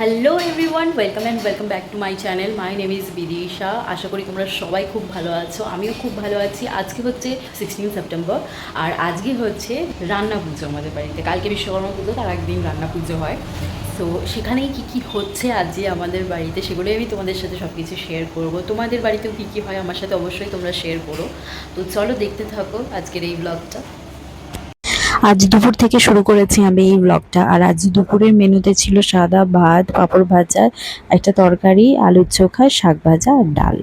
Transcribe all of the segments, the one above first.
Hello everyone welcome and welcome back to my channel my name is Bidisha আশা করি তোমরা সবাই খুব ভালো আছো, আমিও খুব ভালো আছি। আজকে হচ্ছে সিক্সটিন সেপ্টেম্বর আর আজকে হচ্ছে রান্না পুজো আমাদের বাড়িতে। কালকে বিশ্বকর্মা পুজো, তার একদিন রান্না পুজো হয়। তো সেখানেই কী কী হচ্ছে আজকে আমাদের বাড়িতে, সেগুলোই আমি তোমাদের সাথে সব কিছু শেয়ার করব। তোমাদের বাড়িতেও কী কী হয়, আমার সাথে অবশ্যই তোমরা শেয়ার করো। তো চলো দেখতে থাকো আজকের এই ব্লগটা আজ দুপুর থেকে শুরু করেছি আমি এই ব্লগটা আর আজ দুপুরের মেনুতে ছিল সাদা ভাত, পাঁপড় ভাজা, একটা তরকারি, আলুর চোখা, শাক ভাজা আর ডাল।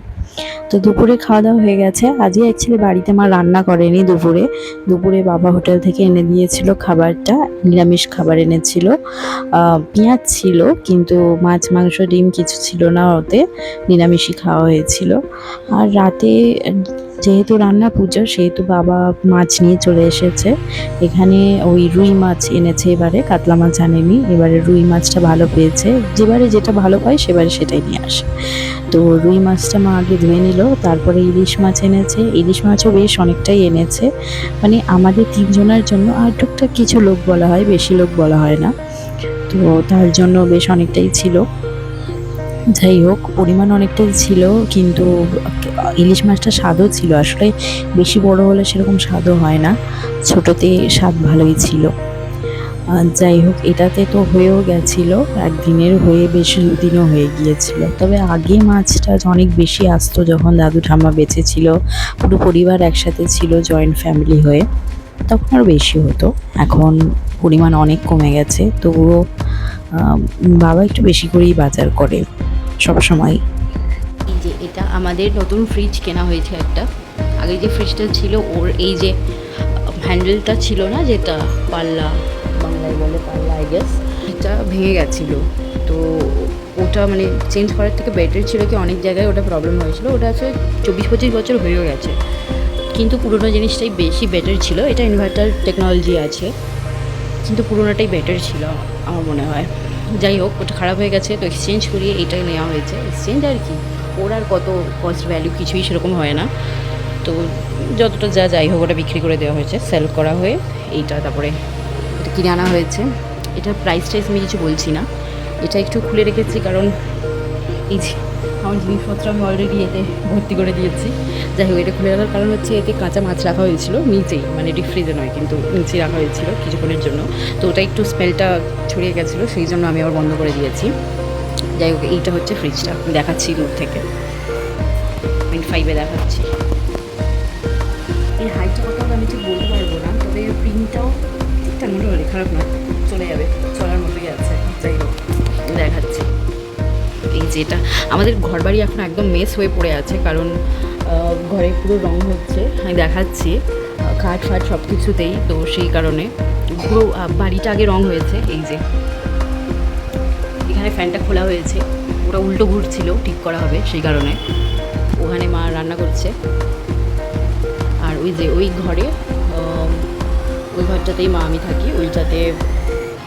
তো দুপুরে খাওয়া দাওয়া হয়ে গেছে। আজকে অ্যাকচুয়ালি বাড়িতে মা রান্না করেনি দুপুরে। দুপুরে বাবা হোটেল থেকে এনে দিয়েছিল খাবারটা, নিরামিষ খাবার এনেছিল। পেঁয়াজ ছিল, কিন্তু মাছ, মাংস, ডিম কিছু ছিল না ওতে। নিরামিষই খাওয়া হয়েছিল। আর রাতে যেহেতু রান্না পুজো, সেহেতু বাবা মাছ নিয়ে চলে এসেছে। এখানে ওই রুই মাছ এনেছে এবারে, কাতলা মাছ আনেনি। এবারে রুই মাছটা ভালো পেয়েছে। যেবারে যেটা ভালো পায়, সেবারে সেটাই নিয়ে আসে। তো রুই মাছটা মা আগে ধুয়ে নিল, তারপরে ইলিশ মাছ এনেছে। ইলিশ মাছও বেশ অনেকটাই এনেছে। মানে আমাদের তিনজনের জন্য, আর টুকটাক কিছু লোক বলা হয়, বেশি লোক বলা হয় না। তো তার জন্য বেশ অনেকটাই ছিল। যাই হোক, পরিমাণ অনেকটাই ছিল, কিন্তু ইলিশ মাছটা স্বাদও ছিল। আসলে বেশি বড় হলে সেরকম স্বাদও হয় না। ছোটোতে স্বাদ ভালোই ছিল। আর যাই হোক, এটাতে তো হয়েও গেছিল। একদিনের হয়ে বেশি দিনও হয়ে গিয়েছিল। তবে আগে মাছটা অনেক বেশি আসতো যখন দাদু ঠাম্মা বেঁচে ছিল পুরো পরিবার একসাথে ছিল জয়েন্ট ফ্যামিলি হয়ে। তখন আরও বেশি হতো। এখন পরিমাণ অনেক কমে গেছে। তবুও বাবা একটু বেশি করেই বাজার করে সব সময় এই যে এটা আমাদের নতুন ফ্রিজ কেনা হয়েছে একটা। আগে যে ফ্রিজটা ছিল, ওর এই যে হ্যান্ডেলটা ছিল না, যেটা পাল্লা, বাংলায় বলে পাল্লা আই গেস এটা ভেঙে গেছিল। তো ওটা মানে চেঞ্জ করার থেকে বেটার ছিল কি, অনেক জায়গায় ওটা প্রবলেম হয়েছিল। ওটা আসলে চব্বিশ, পঁচিশ বছর হয়েও গেছে। কিন্তু পুরোনো জিনিসটাই বেশি বেটার ছিল। এটা ইনভার্টার টেকনোলজি আছে, কিন্তু পুরোনোটাই বেটার ছিল, আমার মনে হয়। যাই হোক, ওটা খারাপ হয়ে গেছে, তো এক্সচেঞ্জ করিয়ে এটাই নেওয়া হয়েছে। এক্সচেঞ্জ আর কি? ওর আর কত কস্ট ভ্যালু কিছুই সেরকম হয় না। তো যতটা যা যাই হোক ওটা বিক্রি করে দেওয়া হয়েছে সেল করা হয়ে এইটা তারপরে এটা কিনে আনা হয়েছে। এটার প্রাইস টাইস আমি কিছু বলছি না। এটা একটু খুলে রেখেছি কারণ এই যে আমার জিনিসপত্র আমি অলরেডি এতে ভর্তি করে দিয়েছি। যাই হোক, এটা খুলে রাখার কারণ হচ্ছে এতে কাঁচা মাছ রাখা হয়েছিল নিচেই মানে ডিপ ফ্রিজে নয়, কিন্তু নিচেই রাখা হয়েছিল কিছুক্ষণের জন্য। তো ওটা একটু স্মেলটা ছড়িয়ে গেছিল, সেই জন্য আমি আবার বন্ধ করে দিয়েছি। যাই হোক, এইটা হচ্ছে ফ্রিজটা দেখাচ্ছি দূর থেকে। পয়েন্ট ফাইভে দেখাচ্ছি। এর হাইটটা হবে আমি ঠিক বলতে পারব না, তবে প্রিন্টটাও ঠিকঠাক মোটামুটি খারাপ না চলে যাবে, চলার মতোই আছে, যাই হোক দেখাচ্ছি। এই যে এটা, আমাদের ঘরবাড়ি এখন একদম মেস হয়ে পড়ে আছে, কারণ ঘরে পুরো রং হচ্ছে। আমি দেখাচ্ছি খাট ফাট সব কিছুতেই তো সেই কারণে পুরো বাড়িটা আগে রং হয়েছে, এই যে। এখানে ফ্যানটা খোলা হয়েছে। ওটা উল্টো ঘুরছিল, ঠিক করা হবে সেই কারণে। ওখানে মা রান্না করছে। আর ওই যে ওই ঘরে ওই ঘরটাতেই মা আমি থাকি, ওইটাতে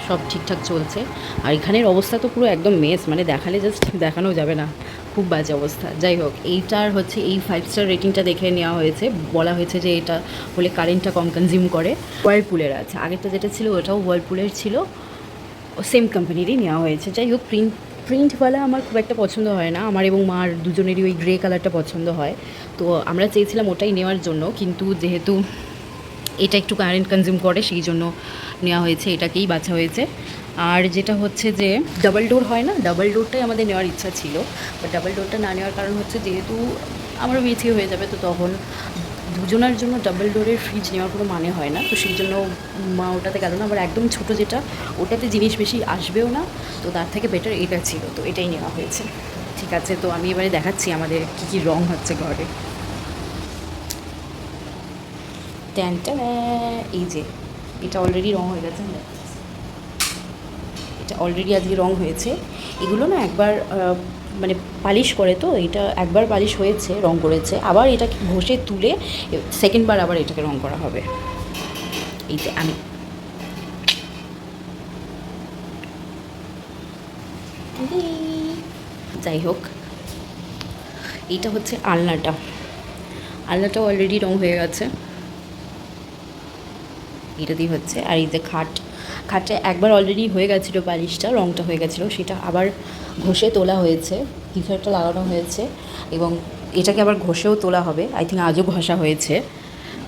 সব ঠিকঠাক চলছে। আর এখানের অবস্থা তো পুরো একদম মেস মানে দেখালে জাস্ট দেখানো যাবে না। খুব বাজে অবস্থা। যাই হোক, এইটার হচ্ছে, এই ফাইভ স্টার রেটিংটা দেখে নেওয়া হয়েছে। বলা হয়েছে যে এটা হলে কারেন্টটা কম কনজিউম করে। ওয়ার্লপুলের আছে। আগেরটা যেটা ছিল, ওটাও ওয়ার্লপুলের ছিল। সেম কোম্পানিরই নেওয়া হয়েছে। যাই হোক প্রিন্ট প্রিন্টওয়ালা আমার খুব একটা পছন্দ হয় না। আমার এবং মার দুজনেরই ওই গ্রে কালারটা পছন্দ হয়। তো আমরা চেয়েছিলাম ওটাই নেওয়ার জন্য, কিন্তু যেহেতু এটা একটু কারেন্ট কনজিউম করে, সেই জন্য নেওয়া হয়েছে, এটাকেই বাছা হয়েছে। আর যেটা হচ্ছে যে ডাবল ডোর হয় না? ডাবল ডোরটাই আমাদের নেওয়ার ইচ্ছা ছিল। বাট ডাবল ডোরটা না নেওয়ার কারণ হচ্ছে যেহেতু আমার বেশি হয়ে যাবে, তো তখন দুজনের জন্য ডাবল ডোরের ফ্রিজ নেওয়ার কোনো মানে হয় না, তো সেই জন্য মা ওটাতে গেল না, আবার একদম ছোটো যেটা, ওটাতে জিনিস বেশি আসবেও না, তো তার থেকে বেটার এটা ছিল, তো এটাই নেওয়া হয়েছে। ঠিক আছে, তো আমি এবারে দেখাচ্ছি আমাদের কী কী রং হচ্ছে ঘরে। ট্যানটা এই যে, এটা অলরেডি রং হয়ে গেছে। অলরেডি আজকে রং হয়েছে। এগুলো না একবার মানে পালিশ করে তো, এটা একবার পালিশ হয়েছে, রং করেছে। আবার এটাকে ঘষে তুলে সেকেন্ডবার আবার এটাকে রং করা হবে। এই যে আমি। যাই হোক, এইটা হচ্ছে আলনাটা। আলনাটাও অলরেডি রং হয়ে গেছে। এটা দিয়ে হচ্ছে। আর এই যে খাট খাটটা একবার অলরেডি হয়ে গেছিল বালিশটা রঙটা হয়ে গেছিল, সেটা আবার ঘষে তোলা হয়েছে একটা লাগানো হয়েছে এবং এটাকে আবার ঘষেও তোলা হবে। আই থিঙ্ক আজও ঘষা হয়েছে।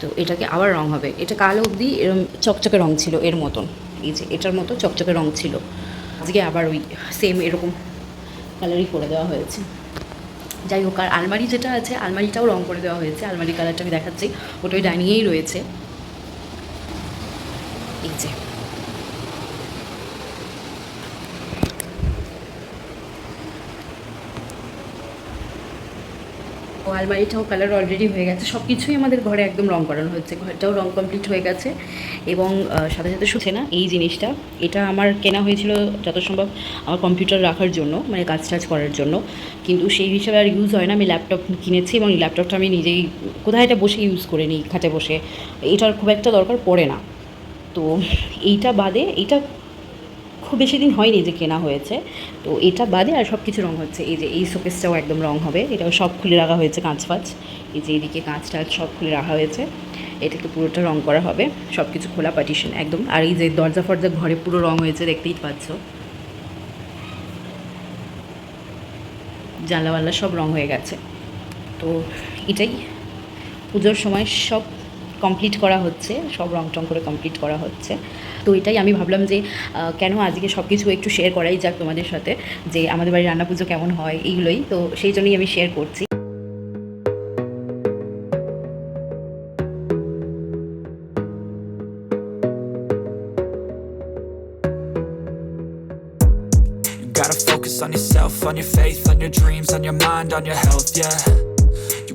তো এটাকে আবার রং হবে। এটা কাল অবধি এরম চকচকে রং ছিল এর মতন। এই যে এটার মতো চকচকে রং ছিল। আজকে আবার ওই সেম এরকম কালারই করে দেওয়া হয়েছে। যাই হোক, আর আলমারি যেটা আছে, আলমারিটাও রং করে দেওয়া হয়েছে। আলমারি কালারটা আমি দেখাচ্ছি। ওটা ওই ডাইনিংয়েই রয়েছে। যে আলমারিটাও কালার অলরেডি হয়ে গেছে। সব কিছুই আমাদের ঘরে একদম রং করানো হচ্ছে ঘরটাও রং কমপ্লিট হয়ে গেছে এবং সাথে সাথে শুচ্ছে না এই জিনিসটা। এটা আমার কেনা হয়েছিল যত সম্ভব আমার কম্পিউটার রাখার জন্য মানে কাজ টাজ করার জন্য। কিন্তু সেই হিসাবে আর ইউজ হয় না। আমি ল্যাপটপ কিনেছি এবং ল্যাপটপটা আমি নিজেই কোথায় এটা বসে ইউজ করে নিই, খাটে বসে। এটার খুব একটা দরকার পড়ে না। তো এইটা বাদে, এইটা খুব বেশি দিন হয়নি যে কেনা হয়েছে। তো এটা বাদে আর সব কিছু রং হচ্ছে। এই যে এই শোকেসটাও একদম রং হবে। এটাও সব খুলে রাখা হয়েছে কাঁচ ফাঁচ। এই যে এইদিকে কাঁচ টাচ সব খুলে রাখা হয়েছে। এটাকে পুরোটা রং করা হবে। সব কিছু খোলা পার্টিশন একদম। আর এই যে দরজা ফরজা ঘরে পুরো রং হয়েছে, দেখতেই পাচ্ছ। জানলাওয়াল্লা সব রং হয়ে গেছে। তো এটাই। পুজোর সময় সব কমপ্লিট করা হচ্ছে সব রং টং করে কমপ্লিট করা হচ্ছে। তো এটাই আমি ভাবলাম যে কেন আজকে সব কিছু একটু শেয়ার করাই যাক তোমাদের সাথে যে আমাদের বাড়ির রান্না পুজো কেমন হয় এইগুলোই। তো সেই জন্যই আমি শেয়ার করছি। Gotta focus on yourself, on your faith, on your dreams, on your mind, on your health, yeah.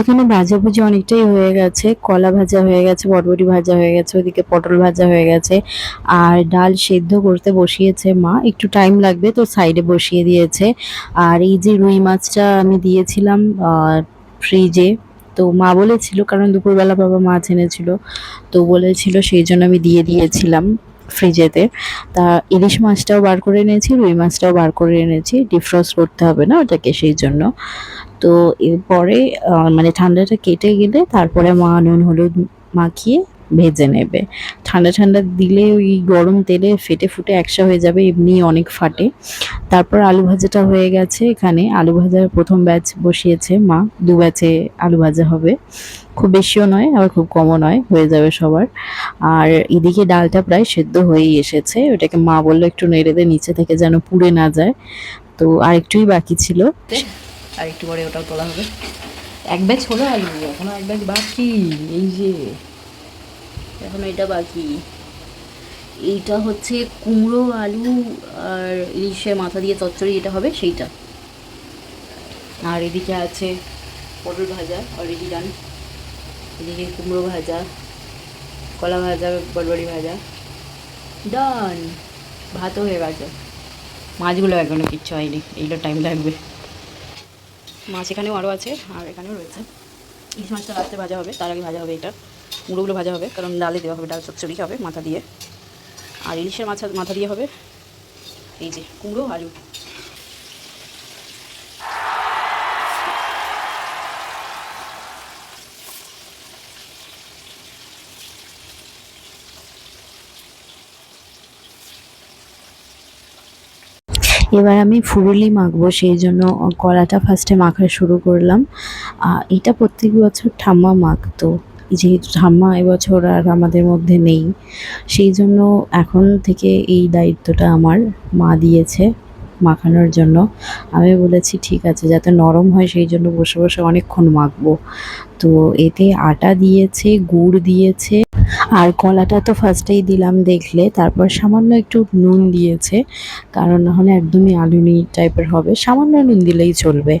এখানে ভাজাভুজি অনেকটাই হয়ে গেছে। কলা ভাজা হয়ে গেছে, বটবটি ভাজা হয়ে গেছে, ওদিকে পটল ভাজা হয়ে গেছে। আর ডাল সেদ্ধ করতে বসিয়েছে মা। একটু টাইম লাগবে তো সাইডে বসিয়ে দিয়েছে। আর এই যে রুই মাছটা আমি দিয়েছিলাম ফ্রিজে তো মা বলেছিল, কারণ দুপুরবেলা বাবা মাছ এনেছিল, তো বলেছিল সেই জন্য আমি দিয়ে দিয়েছিলাম ফ্রিজেতে তা ইলিশ মাছটাও বার করে এনেছি, রুই মাছটাও বার করে এনেছি। ডিফ্রস্ট করতে হবে না ওটাকে সেই জন্য। তো এরপরে মানে ঠান্ডাটা কেটে গেলে তারপরে মা নুন, হলুদ মাখিয়ে ভেজে নেবে। ঠান্ডা ঠান্ডা দিলে ওই গরম তেলে ফেটে ফুটে একসা হয়ে যাবে, এমনি অনেক ফাটে। তারপর আলু ভাজাটা হয়ে গেছে এখানে। আলু ভাজার প্রথম ব্যাচ বসিয়েছে মা, দু ব্যাচে আলু ভাজা হবে। খুব বেশিও নয়, আবার খুব কমও নয়, হয়ে যাবে সবার। আর এদিকে ডালটা প্রায় সেদ্ধ হয়েই এসেছে। ওটাকে মা বলল একটু নেড়ে দে, নিচে থেকে যেন পুড়ে না যায়। তো আরেকটুই বাকি ছিল। আর একটু পরে ওটাও তোলা হবে। এক ব্যাচ হলো আলু এখনও এক ব্যাচ বাকি, এই যে। এখনও এটা বাকি। এইটা হচ্ছে কুমড়ো, আলু আর ইলিশের মাথা দিয়ে চচ্চড়ি এটা হবে সেইটা। আর এদিকে আছে পটল ভাজা অলরেডি ডান এদিকে কুমড়ো ভাজা, কলা ভাজা বড়বড়ি ভাজা। ডান ভাতও হয়ে গেছে। মাছগুলো এখনও কিচ্ছু হয়নি, এইগুলো টাইম লাগবে। মাছ এখানেও আরও আছে, আর এখানেও রয়েছে। ইলিশ মাছটা রাত্রে ভাজা হবে, তার আগে ভাজা হবে এটা। মুড়োগুলো ভাজা হবে, কারণ ডালে দেওয়া হবে, ডাল চচ্চড়ি হবে মাথা দিয়ে। আর ইলিশের মাছ মাথা দিয়ে হবে, এই যে কুমড়ো, আলু। এবার আমি ফুরুলি মাখবো, সেই জন্য কলাটা ফার্স্টে মাখা শুরু করলাম। এটা প্রত্যেক বছর ঠাম্মা মাখতো, যেহেতু ঠাম্মা এবছর আর আমাদের মধ্যে নেই। সেই জন্য এখন থেকে এই দায়িত্বটা আমার মা দিয়েছে মাখানোর জন্য। আমি বলেছি, ঠিক আছে, যাতে নরম হয়, সেই জন্য বসে বসে অনেকক্ষণ মাখবো। তো এতে আটা দিয়েছে, গুড় দিয়েছে। আর কলাটা তো ফার্স্টেই দিলাম দেখলে, তারপর সামান্য একটু নুন দিয়েছে, কারণ নাহলে একদমই আলুনি টাইপের হবে, সামান্য নুন দিলেই চলবে।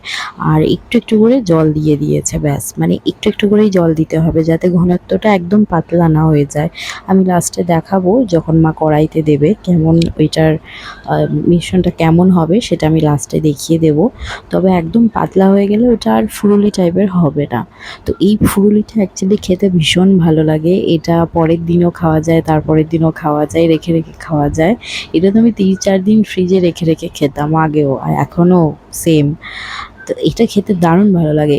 আর একটু একটু করে জল দিয়ে দিয়েছে, ব্যাস। মানে একটু একটু করেই জল দিতে হবে, যাতে ঘনত্বটা একদম পাতলা না হয়ে যায়। আমি লাস্টে দেখাবো যখন মা কড়াইতে দেবে কেমন ওইটার মিশ্রণটা কেমন হবে, সেটা আমি লাস্টে দেখিয়ে দেব। তবে একদম পাতলা হয়ে গেলে ওটা আর ফুরুলি টাইপের হবে না। তো এই ফুরুলিটা অ্যাকচুয়ালি খেতে ভীষণ ভালো লাগে, এটা পরের দিনও খাওয়া যায়, তারপরের দিনও খাওয়া যায়, রেখে রেখে খাওয়া যায়। এটা তো আমি তিন চার দিন ফ্রিজে রেখে রেখে খেতাম আগেও, আর এখনও সেম তো এটা খেতে দারুণ ভালো লাগে।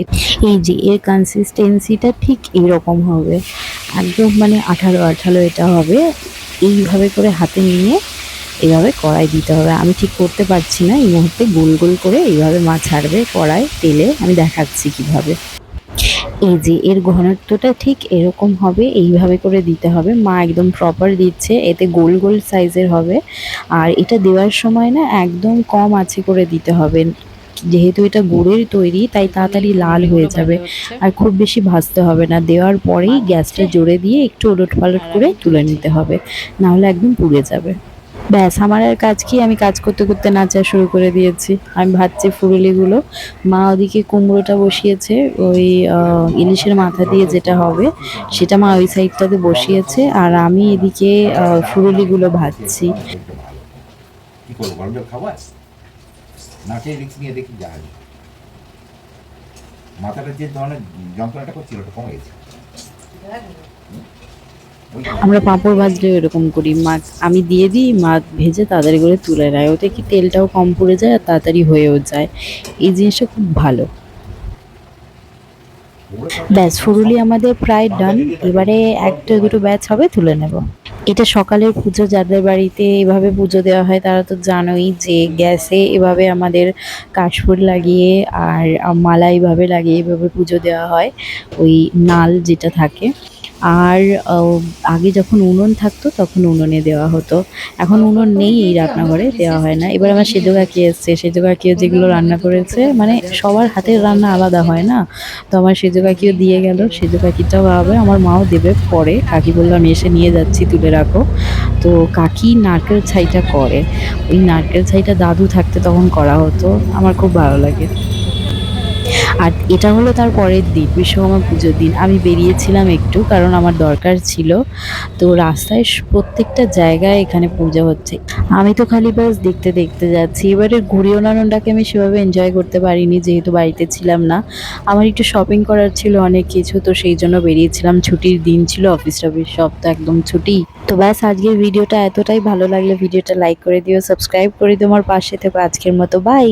এই যে এর কনসিস্টেন্সিটা ঠিক এইরকম হবে। একদম মানে আঠালো আঠালো এটা হবে। এইভাবে করে হাতে নিয়ে এইভাবে কড়াই দিতে হবে। আমি ঠিক করতে পারছি না, এই মুহূর্তে গোল গোল করে এইভাবে মা ছাড়বে কড়াই, তেলে। আমি দেখাচ্ছি কীভাবে। এই যে এর ঘনত্বটা ঠিক এরকম হবে এইভাবে করে দিতে হবে। মা একদম প্রপার দিচ্ছে এতে গোল গোল সাইজের হবে। আর এটা দেওয়ার সময় না একদম কম আছে করে দিতে হবে। যেহেতু এটা গুড়ের তৈরি তাই তাড়াতাড়ি লাল হয়ে যাবে। আর খুব বেশি ভাজতে হবে না। দেওয়ার পরেই গ্যাসটা জোরে দিয়ে একটু ওলট পালট করে তুলে নিতে হবে। নাহলে একদম পুড়ে যাবে। ব্যাস, আমার আর কাজ কি? আমি কাজ করতে করতে নাচা শুরু করে দিয়েছি। আমি ভাবছি ফুরুলিগুলো। মা ওদিকে কুমড়োটা বসিয়েছে, ওই ইলিশের মাথা দিয়ে যেটা হবে, সেটা মা ওই সাইডটাতে বসিয়েছে। আর আমি এদিকে ফুরুলিগুলো ভাজছি। মাথাটা যে ধরনের যন্ত্রণাটা করছিল, ওটা কমে গেছে। আমরা পাঁপড় ভাজলেও এরকম করি। মা, আমি দিয়ে দিই, মা ভেজে তাড়াতাড়ি করে তুলে নেয়। ওতে কি তেলটাও কম পড়ে যায় আর তাড়াতাড়ি হয়েও যায়। এই জিনিসটা খুব ভালো। ব্যাস, ফুরুলি আমাদের প্রায় ডান এবারে একটা দুটো ব্যাচ হবে, তুলে নেব। এটা সকালের পুজো, যাদের বাড়িতে এভাবে পুজো দেওয়া হয়, তারা তো জানোই যে গ্যাসে এভাবে আমাদের কাশফুল লাগিয়ে আর মালা এইভাবে লাগিয়ে এভাবে পুজো দেওয়া হয়। ওই নাল যেটা থাকে। আর আগে যখন উনুন থাকতো তখন উনুনে দেওয়া হতো। এখন উনুন নেই এই রান্নাঘরে, দেওয়া হয় না। এবার আমার সেজো কাকি এসছে। সেজো কাকিও যেগুলো রান্না করেছে মানে সবার হাতের রান্না আলাদা হয় না। তো আমার সেজো কাকিও দিয়ে গেল। সেজো কাকিটাও হবে আমার মাও দেবে পরে। কাকি বলল, আমি এসে নিয়ে যাচ্ছি, তুলে রাখো। তো কাকি নারকেল ছাইটা করে। ওই নারকেল ছাইটা দাদু থাকতে তখন করা হতো। আমার খুব ভালো লাগে। আর এটা হলো তার পরের দিন, বিশ্বকর্মা পুজোর দিন। আমি বেরিয়েছিলাম একটু কারণ আমার দরকার ছিল। তো রাস্তায় প্রত্যেকটা জায়গায় এখানে পূজা হচ্ছে। আমি তো খালি বাস দেখতে দেখতে যাচ্ছি। এবারে ঘুরে ওড়ানোটাকে আমি সেভাবে এনজয় করতে পারিনি, যেহেতু বাড়িতে ছিলাম না। আমার একটু শপিং করার ছিল অনেক কিছু, তো সেই জন্য বেরিয়েছিলাম। ছুটির দিন ছিল অফিস টফিস সব তো একদম ছুটি। তো ব্যাস, আজকের ভিডিওটা এতটাই। ভালো লাগলে ভিডিওটা লাইক করে দিও সাবস্ক্রাইব করে দিও, আমার পাশে থেকো। আজকের মতো বাই